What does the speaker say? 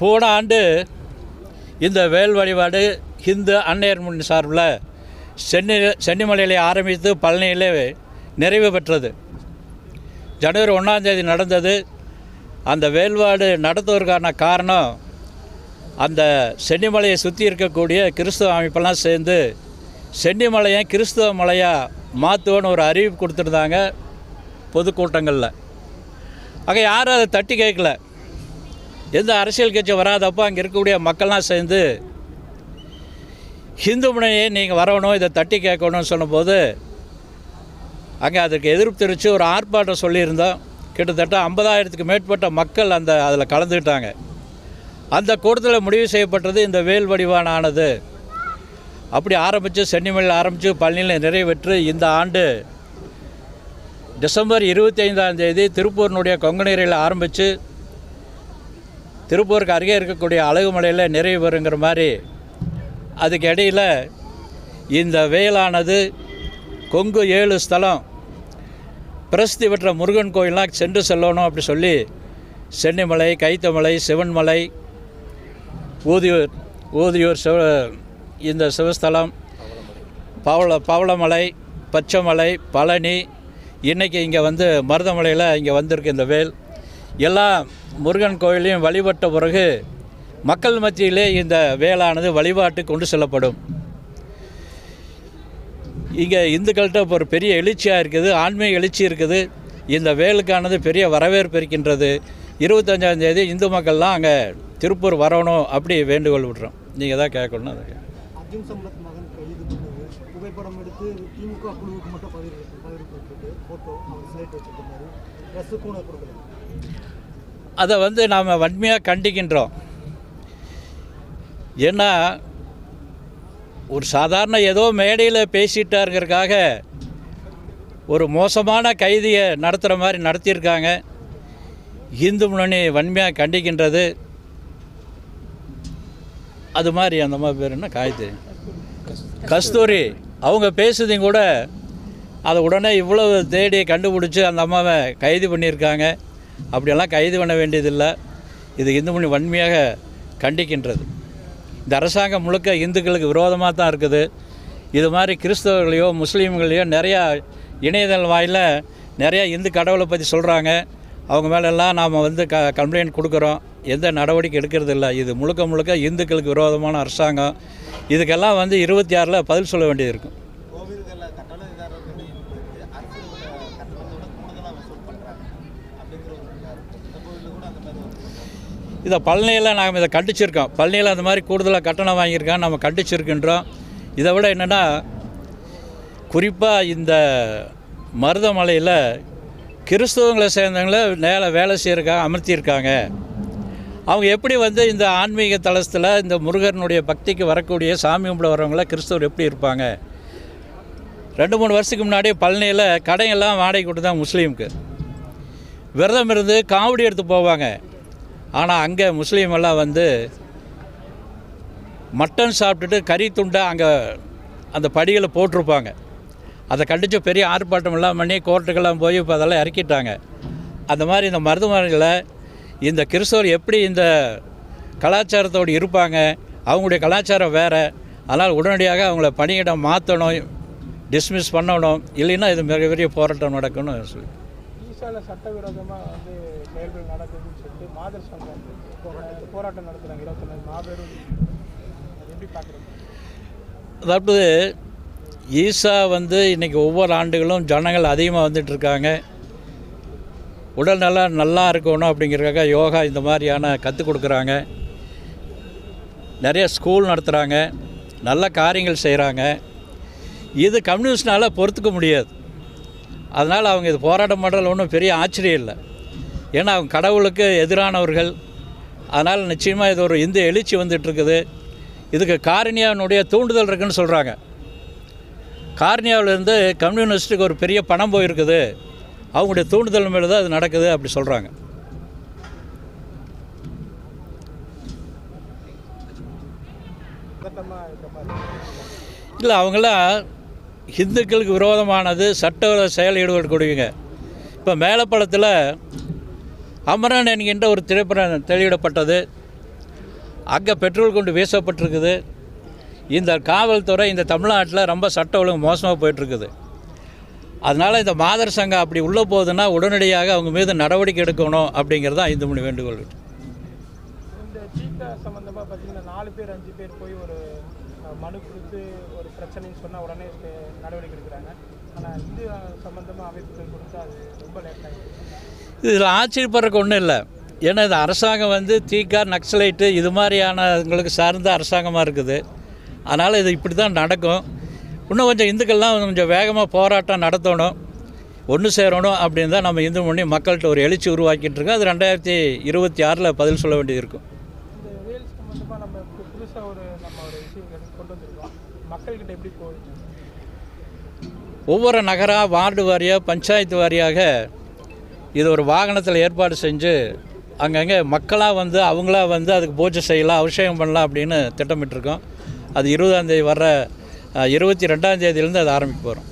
போன ஆண்டு இந்த வேல் வழிபாடு ஹிந்து அன்னையர் முன் சார்பில் சென்னை சென்னிமலையில் ஆரம்பித்து பழனியிலே நிறைவு பெற்றது. ஜனவரி ஒன்றாந்தேதி நடந்தது. அந்த வேல்வாடு நடத்துவதற்கான காரணம் அந்த சென்னிமலையை சுற்றி இருக்கக்கூடிய கிறிஸ்துவ அமைப்பெல்லாம் சேர்ந்து சென்னிமலையை கிறிஸ்துவ மலையாக மாற்றுவோன்னு ஒரு அறிவிப்பு கொடுத்துருந்தாங்க பொதுக்கூட்டங்களில். ஆக யாரும் அதை தட்டி கேட்கல. எந்த அரசியல் கட்சி வராதப்போ அங்கே இருக்கக்கூடிய மக்கள்லாம் சேர்ந்து ஹிந்து முனையை நீங்கள் வரணும் இதை தட்டி கேட்கணும்னு சொன்னபோது அங்கே அதுக்கு எதிர்ப்பு தெரிவித்து ஒரு ஆர்ப்பாட்டம் சொல்லியிருந்தோம். கிட்டத்தட்ட ஐம்பதாயிரத்துக்கு மேற்பட்ட மக்கள் அந்த அதில் கலந்துக்கிட்டாங்க. அந்த கூட்டத்தில் முடிவு செய்யப்பட்டது இந்த வேல் வடிவான ஆனது அப்படி ஆரம்பித்து சென்னிமலையில் ஆரம்பித்து பழனியில் நிறைவேற்று இந்த ஆண்டு டிசம்பர் இருபத்தி ஐந்தாம் தேதி திருப்பூரினுடைய கொங்கநீரில் ஆரம்பித்து திருப்பூருக்கு அருகே இருக்கக்கூடிய அழகுமலையில் நிறைவு பெறுங்கிற மாதிரி அதுக்கு இடையில் இந்த வெயிலானது கொங்கு ஏழு ஸ்தலம் பிரசித்தி பெற்ற முருகன் கோயிலாம் சென்று செல்லணும் அப்படி சொல்லி சென்னிமலை கைத்தமலை சிவன்மலை ஊதியூர் ஊதியூர் சிவ இந்த சிவஸ்தலம் பவள பவளமலை பச்சைமலை பழனி இன்றைக்கி இங்கே வந்து மருதமலையில் இங்கே வந்திருக்கு இந்த வேல். எல்லா முருகன் கோயிலையும் வழிபட்ட பிறகு மக்கள் மத்தியிலே இந்த வேலானது வழிபாட்டு கொண்டு செல்லப்படும். இங்கே இந்துக்கள்கிட்ட இப்போ ஒரு பெரிய எழுச்சியாக இருக்குது ஆன்மீக எழுச்சி இருக்குது. இந்த வேலுக்கானது பெரிய வரவேற்பு இருக்கின்றது. இருபத்தஞ்சாம் தேதி இந்து மக்கள்லாம் அங்கே திருப்பூர் வரணும் அப்படி வேண்டுகோள் விடுறோம். நீங்கள் தான் கேட்கணும் அதுக்கு அர்ஜுன் சம்பத் மகன் கைது புகைப்படம் எடுத்து திமுக குழு ஃபோட்டோ அவர் ஸ்லேட் ட்ரெஸ்ஸுக்கும் நான் அதை வந்து நாம் வன்மையாக கண்டிக்கின்றோம். ஏன்னா ஒரு சாதாரண ஏதோ மேடையில் பேசிட்டாருங்கிறதுக்காக ஒரு மோசமான கைதியை நடத்துகிற மாதிரி நடத்தியிருக்காங்க. இந்து முன்னணி வன்மையாக கண்டிக்கின்றது. அது மாதிரி அந்த மாதிரி பேர் என்ன? காயத்து கஸ்தூரி. அவங்க பேசுதையும் கூட அதை உடனே இவ்வளவு தேடி கண்டுபிடிச்சி அந்த அம்மாவை கைது பண்ணியிருக்காங்க. அப்படியெல்லாம் கைது பண்ண வேண்டியதில்லை. இது இந்து மணி வன்மையாக கண்டிக்கின்றது. இந்த அரசாங்கம் முழுக்க இந்துக்களுக்கு விரோதமாக தான் இருக்குது. இது மாதிரி கிறிஸ்தவர்களையோ முஸ்லீம்களையோ நிறையா இணையதள வாயில நிறையா இந்து கடவுளை பற்றி சொல்கிறாங்க அவங்க மேலெல்லாம் நாம் வந்து க கம்ப்ளைண்ட் கொடுக்குறோம். எந்த நடவடிக்கை எடுக்கிறது இல்லை இது முழுக்க முழுக்க இந்துக்களுக்கு விரோதமான அரசாங்கம். இதுக்கெல்லாம் வந்து இருபத்தி ஆறில் பதில் சொல்ல வேண்டியது இருக்கும். கட்டணத்தோட கூடுதலாக வசூல் பண்ணுறாங்க அப்படிங்கிற ஒரு இந்த கோவிலில் கூட அந்த மாதிரி இதை பழனியில் நாங்கள் இதை கண்டிச்சிருக்கோம். பழனியில் அந்த மாதிரி கூடுதலாக கட்டணம் வாங்கியிருக்கோம் நம்ம கண்டிச்சிருக்கின்றோம். இதை விட என்னென்னா குறிப்பாக இந்த மருதமலையில் கிறிஸ்தவங்களை சேர்ந்தவங்கள நேர வேலை செய்யறதுக்காக அமர்த்தியிருக்காங்க. அவங்க எப்படி வந்து இந்த ஆன்மீக தலத்தில் இந்த முருகனுடைய பக்திக்கு வரக்கூடிய சாமி கும்பிட வரவங்களாம் கிறிஸ்தவர் எப்படி இருப்பாங்க? ரெண்டு மூணு வருஷத்துக்கு முன்னாடி பழனியில் கடையெல்லாம் வாடகை கொடுத்து தான் முஸ்லீமுக்கு. விரதம் இருந்து காவடி எடுத்து போவாங்க. ஆனால் அங்கே முஸ்லீம் எல்லாம் வந்து மட்டன் சாப்பிட்டுட்டு கறி துண்டை அங்கே அந்த படிகளை போட்டிருப்பாங்க. அதை கண்டித்து பெரிய ஆர்ப்பாட்டம் எல்லாம் பண்ணி கோர்ட்டுக்கெல்லாம் போய் இப்போ அதெல்லாம் இறக்கிட்டாங்க. அந்த மாதிரி இந்த மருத்துவமனைகளை இந்த கிறிஸ்தவர் எப்படி இந்த கலாச்சாரத்தோடு இருப்பாங்க? அவங்களுடைய கலாச்சாரம் வேறு. அதனால் உடனடியாக அவங்கள பணியிடம் மாற்றணும் டிஸ்மிஸ் பண்ணணும். இல்லைன்னா இது மிகப்பெரிய போராட்டம் நடக்கும்னு சொல்லி. ஈசால சட்டவிரோதமாக வந்து செயல்கள் நடக்குதுன்னு சொல்லிட்டு மாதர் சங்கம் போராட்டம் போராட்டம் நடத்துகிறாங்க இருபத்தொன்னு மாபெரும் அது எப்படி பார்க்குறீங்க? அதாவது ஈசா வந்து இன்றைக்கி ஒவ்வொரு ஆண்டுகளும் ஜனங்கள் அதிகமாக வந்துட்டு இருக்காங்க. உடல் நலம் நல்லா இருக்கணும் அப்படிங்கிறக்காக யோகா இந்த மாதிரியான கற்றுக் கொடுக்குறாங்க. நிறைய ஸ்கூல் நடத்துகிறாங்க நல்ல காரியங்கள் செய்கிறாங்க இது கம்யூனிஸ்ட்னால் பொறுத்துக்க முடியாது. அதனால் அவங்க இது போராட்டம் பண்ணுறதுல ஒன்றும் பெரிய ஆச்சரியம் இல்லை. ஏன்னா அவங்க கடவுளுக்கு எதிரானவர்கள். அதனால் நிச்சயமாக இது ஒரு இந்து எழுச்சி வந்துட்டுருக்குது. இதுக்கு காரணியாவினுடைய தூண்டுதல் இருக்குதுன்னு சொல்கிறாங்க கார்னியாவிலேருந்து கம்யூனிஸ்ட்டுக்கு ஒரு பெரிய பணம் போயிருக்குது. அவங்களுடைய தூண்டுதல் மேலே தான் அது நடக்குது அப்படி சொல்கிறாங்க இல்லை அவங்களாம் இந்துக்களுக்கு விரோதமானது சட்டவிரோத செயல் ஈடுபடக்கூடியவங்க இப்போ மேலப்பழத்தில் அமரன் என்கின்ற ஒரு திரைப்படம் வெளியிடப்பட்டது. அங்கே பெட்ரோல் கொண்டு வீசப்பட்டிருக்குது. இந்த காவல்துறை இந்த தமிழ்நாட்டில் ரொம்ப சட்ட ஒழுங்கு மோசமாக போயிட்டுருக்குது. அதனால் இந்த மாதர் சங்கம் அப்படி உள்ளே போகுதுன்னா உடனடியாக அவங்க மீது நடவடிக்கை எடுக்கணும் அப்படிங்கிறது தான் ஐந்து மணி வேண்டுகோள். இந்த சம்மந்தமாக பார்த்தீங்கன்னா நாலு பேர் அஞ்சு பேர் போய் ஒரு மனு கொடுத்து ஒரு பிரச்சனைன்னு சொன்னால் உடனே நடவடிக்கை எடுக்கிறாங்க. ஆனால் இது சம்மந்தமாக அமைப்புகள் கொடுத்தா அது ரொம்ப லேட் ஆகிடுது இதில் ஆச்சரியப்படுறதுக்கு ஒன்றும் இல்லை. ஏன்னா இது அரசாங்கம் வந்து தீக்கா நக்சலைட்டு இது மாதிரியானவங்களுக்கு சார்ந்த அரசாங்கமாக இருக்குது. அதனால் இது இப்படி தான் நடக்கும். இன்னும் கொஞ்சம் இந்துக்கள்லாம் கொஞ்சம் வேகமாக போராட்டம் நடத்தணும். ஒன்று சேரணும் அப்படின்னு தான் நம்ம இந்து மொழி மக்கள்கிட்ட ஒரு எழுச்சி உருவாக்கிட்டு இருக்கோம். அது ரெண்டாயிரத்தி இருபத்தி ஆறில் பதில் சொல்ல வேண்டியது இருக்கும். நம்ம இப்போ புதுசாக ஒரு நம்ம ஒரு விஷயம் கொண்டு வந்திருக்கோம். மக்கள்கிட்ட எப்படி போகுது? ஒவ்வொரு நகரா வார்டு வாரியாக பஞ்சாயத்து வாரியாக இது ஒரு வாகனத்தில் ஏற்பாடு செஞ்சு அங்கங்கே மக்களாக வந்து அவங்களா வந்து அதுக்கு பூஜை செய்யலாம் அபிஷேகம் பண்ணலாம் அப்படின்னு திட்டமிட்டிருக்கோம். அது இருபதாந்தேதி வர்ற இருபத்தி ரெண்டாம் தேதியிலேருந்து அது ஆரம்பிக்க போகிறோம்